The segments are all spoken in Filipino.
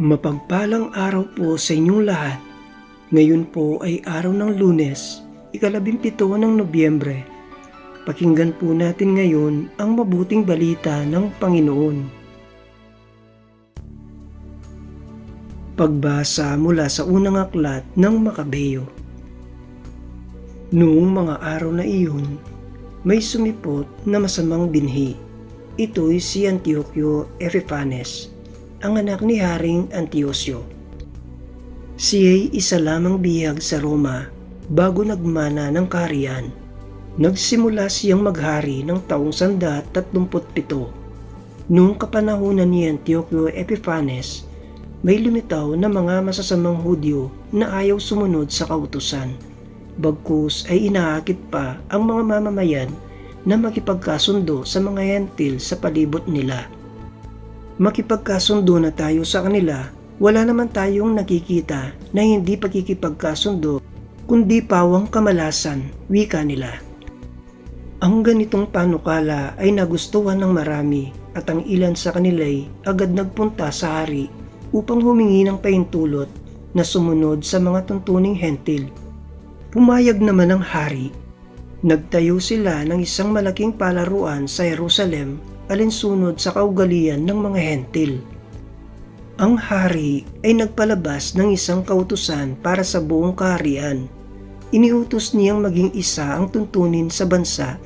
Mapagpalang araw po sa inyong lahat. Ngayon po ay araw ng lunes, ikalabimpito ng Nobyembre. Pakinggan po natin ngayon ang mabuting balita ng Panginoon. Pagbasa mula sa unang aklat ng Makabeyo. Noong mga araw na iyon, may sumipot na masamang binhi. Ito'y si Antioquio Epiphanes, ang anak ni Haring Antiosyo. Siya'y isa lamang bihag sa Roma bago nagmana ng kaharian. Nagsimula siyang maghari ng taong sanda 37. Noong kapanahunan ni Antioquio Epiphanes, may lumitaw na mga masasamang Hudyo na ayaw sumunod sa kautusan. Bagkus ay inaakit pa ang mga mamamayan na makipagkasundo sa mga hentil sa palibot nila. Makipagkasundo na tayo sa kanila, wala naman tayong nakikita na hindi pagkikipagkasundo kundi pawang kamalasan, wika nila. Ang ganitong panukala ay nagustuhan ng marami at ang ilan sa kanila'y agad nagpunta sa hari upang humingi ng pahintulot na sumunod sa mga tuntuning hentil. Pumayag naman ang hari Nagtayo sila ng isang malaking palaruan sa Jerusalem alinsunod sa kaugalian ng mga hentil. Ang hari ay nagpalabas ng isang kautusan para sa buong kaharian. Iniutos niyang maging isa ang tuntunin sa bansa,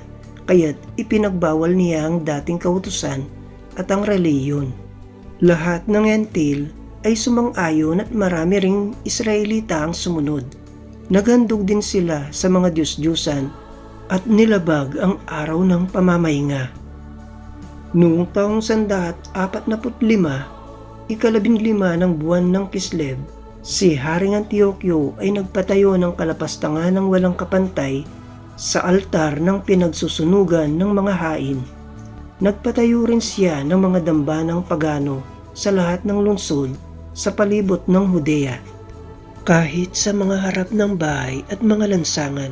kaya't ipinagbawal niya ang dating kautusan at ang reliyon. Lahat ng hentil ay sumang-ayon at marami ring Israelita ang sumunod. Naghandog din sila sa mga Diyos-Diyusan at nilabag ang araw ng pamamahinga. Noong taong sandat apat na lima, ikalabing lima ng buwan ng Kislev, si Haring Antioquio ay nagpatayo ng kalapastangan ng walang kapantay sa altar ng pinagsusunugan ng mga hain. Nagpatayo rin siya ng mga dambanang pagano sa lahat ng lungsod sa palibot ng Hudea. Kahit sa mga harap ng bahay at mga lansangan,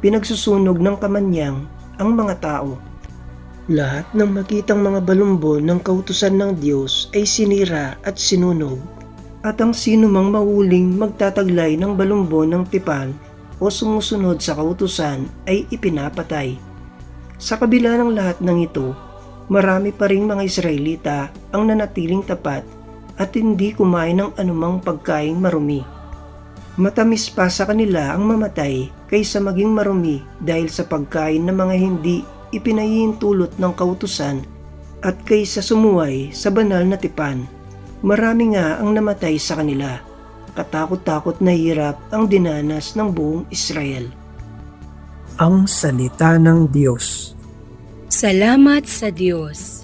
pinagsusunog ng kamanyang ang mga tao. Lahat ng makitang mga balumbo ng kautusan ng Diyos ay sinira at sinunog, at ang sino mang mahuling magtataglay ng balumbo ng tipan o sumusunod sa kautusan ay ipinapatay. Sa kabila ng lahat ng ito, marami pa ring mga Israelita ang nanatiling tapat at hindi kumain ng anumang pagkaing marumi. Matamis pa sa kanila ang mamatay kaysa maging marumi dahil sa pagkain ng mga hindi ipinahihintulot ng kautusan at kaysa sumuway sa banal na tipan. Marami nga ang namatay sa kanila. Katakot-takot na hirap ang dinanas ng buong Israel. Ang Salita ng Diyos Salamat sa Diyos.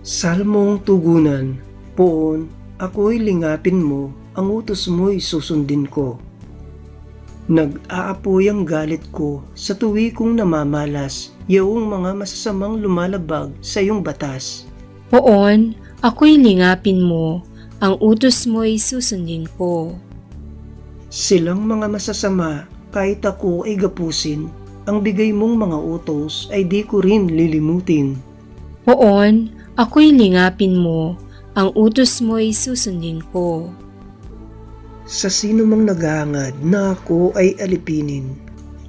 Salmong Tugunan Poon, ako'y lingapin mo ang utos mo'y susundin ko. Nag-aapoy ang galit ko sa tuwi kong namamalas yaong mga masasamang lumalabag sa iyong batas. Poon, ako'y lingapin mo, ang utos mo'y susundin ko. Silang mga masasama kahit ako ay gapusin, ang bigay mong mga utos ay di ko rin lilimutin. Poon, ako'y lingapin mo, ang utos mo'y susundin ko. Sa sino mang naghahangad na ako ay alipinin,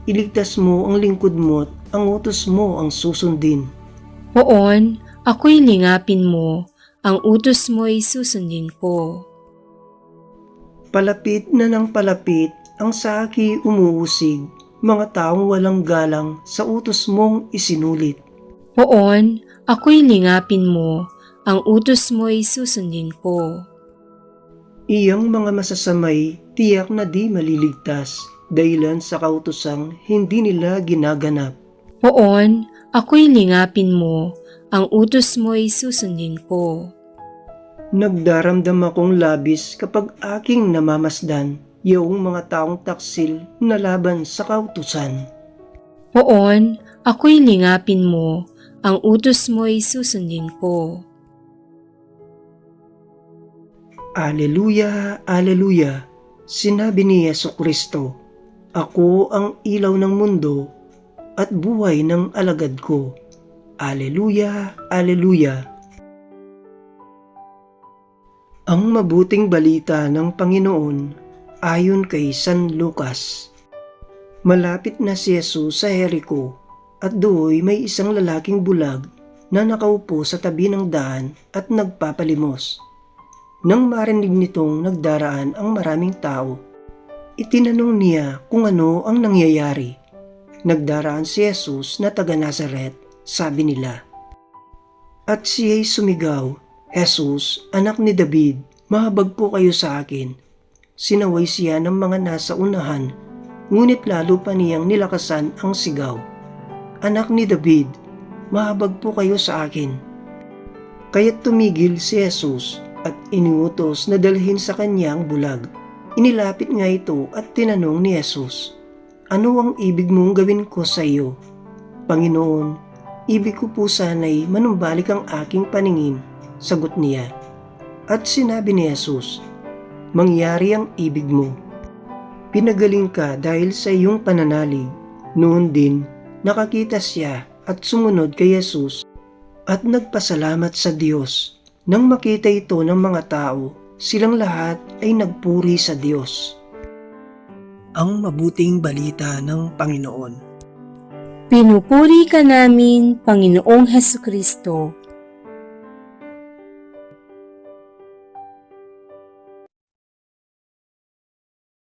iligtas mo ang lingkod mo at ang utos mo ang susundin. Poon, ako'y lingapin mo, ang utos mo'y susundin ko. Palapit na ng palapit ang saki umuusig, mga taong walang galang sa utos mong isinulit. Poon, ako'y lingapin mo, ang utos mo'y susundin ko. Iyang mga masasamay tiyak na di maliligtas dahilan sa kautusang hindi nila ginaganap. Poon, ako'y lingapin mo, ang utos mo'y susundin ko. Nagdaramdam akong labis kapag aking namamasdan yung mga taong taksil na laban sa kautusan. Poon, ako'y lingapin mo, ang utos mo'y susundin ko. Aleluya, Aleluya, sinabi ni Yeso Kristo, Ako ang ilaw ng mundo at buhay ng alagad ko. Aleluya, Aleluya, Ang mabuting balita ng Panginoon ayon kay San Lucas. Malapit na si Jesus sa Jericho at doon may isang lalaking bulag na nakaupo sa tabi ng daan at nagpapalimos. Nang marinig nitong nagdaraan ang maraming tao, itinanong niya kung ano ang nangyayari. Nagdaraan si Jesus na taga Nazaret, sabi nila. At siya'y sumigaw, Jesus, anak ni David, mahabag po kayo sa akin. Sinaway siya ng mga nasa unahan, ngunit lalo pa niyang nilakasan ang sigaw. Anak ni David, mahabag po kayo sa akin. Kaya't tumigil si Jesus at iniutos na dalhin sa kanya bulag. Inilapit nga ito at tinanong ni Jesus, Ano ang ibig mong gawin ko sa iyo? Panginoon, ibig ko po sana'y manumbalik ang aking paningin, sagot niya. At sinabi ni Jesus, Mangyari ang ibig mo. Pinagaling ka dahil sa iyong pananalig. Noon din, nakakita siya at sumunod kay Jesus at nagpasalamat sa Diyos. Nang makita ito ng mga tao, silang lahat ay nagpuri sa Diyos. Ang mabuting balita ng Panginoon. Pinupuri ka namin, Panginoong Heso Kristo.